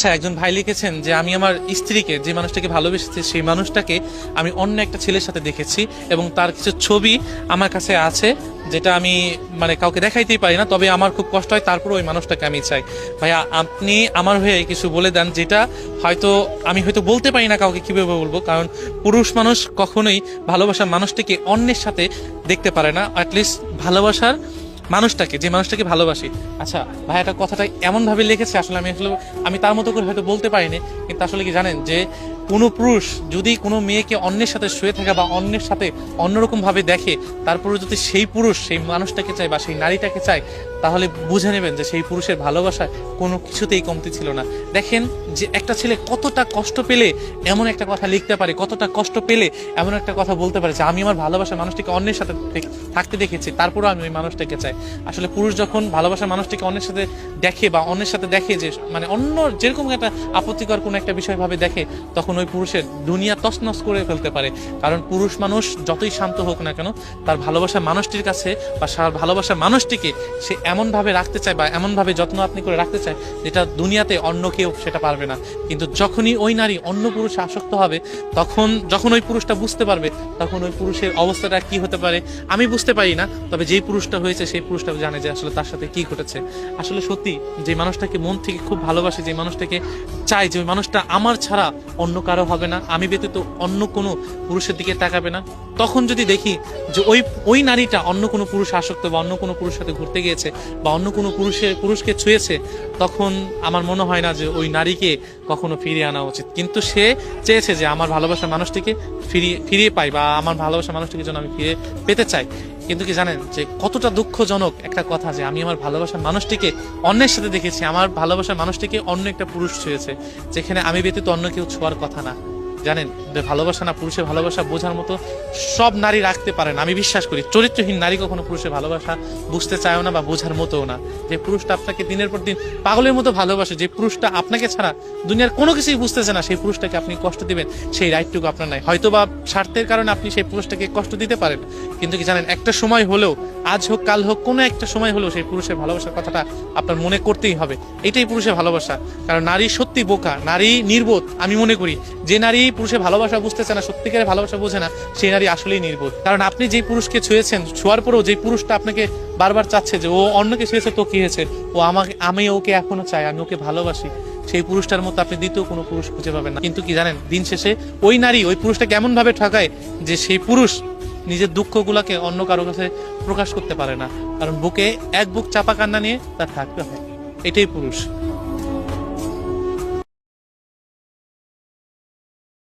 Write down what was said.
আচ্ছা একজন ভাই লিখেছেন যে, আমি আমার স্ত্রীকে, যে মানুষটাকে ভালোবেসেছি, সেই মানুষটাকে আমি অন্য একটা ছেলের সাথে দেখেছি এবং তার কিছু ছবি আমার কাছে আছে, যেটা আমি মানে কাউকে দেখাইতেই পারি না, তবে আমার খুব কষ্ট হয় তারপর ওই মানুষটাকে আমি চাই। ভাইয়া, আপনি আমার হয়ে কিছু বলে দেন, যেটা হয়তো, আমি হয়তো বলতে পারি না কাউকে কীভাবে বলব, কারণ পুরুষ মানুষ কখনোই ভালোবাসার মানুষটিকে অন্যের সাথে দেখতে পারে না অ্যাটলিস্ট ভালোবাসার মানুষটাকে, যে মানুষটাকে ভালোবাসি। আচ্ছা ভাই, একটা কথাটা এমনভাবে লিখেছে, আসলে আমি আসলে আমি তার মতো করে হয়তো বলতে পারিনি, কিন্তু আসলে কি জানেন যে কোনো পুরুষ যদি কোনো মেয়েকে অন্যের সাথে শুয়ে থাকে বা অন্যের সাথে অন্যরকম ভাবে দেখে তারপরে যদি সেই পুরুষ সেই মানুষটাকে চায় বা সেই নারীটাকে চায়, তাহলে বুঝে নেবেন যে সেই পুরুষের ভালোবাসায় কোনো কিছুতেই কমতি ছিল না। দেখেন যে একটা ছেলে কতটা কষ্ট পেলে এমন একটা কথা লিখতে পারে, কতটা কষ্ট পেলে এমন একটা কথা বলতে পারে যে, আমি আমার ভালোবাসার মানুষটিকে অন্যের সাথে থাকতে দেখেছি, তারপরেও আমি ওই মানুষটাকে চাই। আসলে পুরুষ যখন ভালোবাসার মানুষটিকে অন্যের সাথে দেখে বা অন্যের সাথে দেখে যে মানে অন্য যেরকম একটা আপত্তিকর কোনো একটা বিষয় ভাবে দেখে, তখন ওই পুরুষের দুনিয়া তছনছ করে ফেলতে পারে। কারণ পুরুষ মানুষ যতই শান্ত হোক না কেন, তার ভালোবাসার মানুষটির কাছে বা তার ভালোবাসার মানুষটিকে সে এমনভাবে রাখতে চায় বা এমনভাবে যত্ন আপনি করে রাখতে চায় যেটা দুনিয়াতে অন্য কেউ সেটা পারবে না। কিন্তু যখনই ওই নারী অন্য পুরুষে আসক্ত হবে, তখন যখন ওই পুরুষটা বুঝতে পারবে, তখন ওই পুরুষের অবস্থাটা কি হতে পারে, আমি বুঝতে পারি না। তবে যেই পুরুষটা হয়েছে, সেই পুরুষটা জানে যে আসলে তার সাথে কি ঘটেছে। আসলে সত্যি, যে মানুষটাকে মন থেকে খুব ভালোবাসে, যে মানুষটাকে চাই যে মানুষটা আমার ছাড়া অন্য কারও হবে না, আমি ব্যতীত অন্য কোনো পুরুষের দিকে তাকাবে না। তখন যদি দেখি যে ওই ওই নারীটা অন্য কোনো পুরুষ আসক্ত বা অন্য কোনো পুরুষের সাথে ঘুরতে গিয়েছে বা অন্য কোনো পুরুষের, পুরুষকে ছুঁয়েছে, তখন আমার মনে হয় না যে ওই নারীকে কখনো ফিরিয়ে আনা উচিত। কিন্তু সে চেয়েছে যে আমার ভালোবাসার মানুষটিকে ফিরিয়ে ফিরিয়ে পাই বা আমার ভালোবাসার মানুষটিকে যেন আমি ফিরে পেতে চাই। কিন্তু কি জানেন যে কতটা দুঃখজনক একটা কথা যে আমি আমার ভালোবাসার মানুষটিকে অন্যের সাথে দেখেছি, আমার ভালোবাসার মানুষটিকে অন্য একটা পুরুষ ছুঁয়েছে, যেখানে আমি ব্যতীত অন্য কেউ ছোঁয়ার কথা না। জানেন ভালোবাসা না পুরুষের ভালোবাসা বোঝার মতো সব নারী রাখতে পারেন আমি বিশ্বাস করি, চরিত্রহীন নারী কখনো পুরুষের ভালোবাসা বুঝতে চায়ও না বা বোঝার মতোও না। যে পুরুষটা আপনাকে দিনের পর দিন পাগলের মতো ভালোবাসে, যে পুরুষটা আপনাকে ছাড়া দুনিয়ার কোনো কিছুই বুঝতেছে না, সেই পুরুষটাকে আপনি কষ্ট দিবেন, সেই রাইটটুকু আপনার নাই। হয়তো বা স্বার্থের কারণে আপনি সেই পুরুষটাকে কষ্ট দিতে পারেন, কিন্তু কি জানেন, একটা সময় হলেও, আজ হোক, কাল হোক, কোনো একটা সময় হলেও সেই পুরুষের ভালোবাসার কথাটা আপনার মনে করতেই হবে। এটাই পুরুষের ভালোবাসা। কারণ নারী সত্যি বোকা, নারী নির্বোধ, আমি মনে করি। যে নারী পুরুষের ভালোবাসা বুঝতেছে না, সত্যিকারের ভালোবাসা বোঝে না, সেই নারী আসলেই নির্বোধ। কারণ আপনি যেই পুরুষকে ছুঁয়েছেন, ছোঁয়ার পরেও যে পুরুষটা আপনাকে বারবার চাচ্ছে যে ও অন্যকে ছুঁয়েছে, তো কি হয়েছে? ও আমাকে, আমি ওকে এখনও চাই, আমি ওকে ভালোবাসি। সেই পুরুষটার মতো আপনি দ্বিতীয় কোনো পুরুষ খুঁজে পাবেন না। কিন্তু কি জানেন, দিন শেষে ওই নারী ওই পুরুষটা কেমন ভাবে ঠকায় যে সেই পুরুষ নিজের দুঃখগুলাকে অন্য কারও কাছে প্রকাশ করতে পারে না। কারণ বুকে এক বুক চাপা কান্না নিয়ে তার থাকতে হয়। এটাই পুরুষ।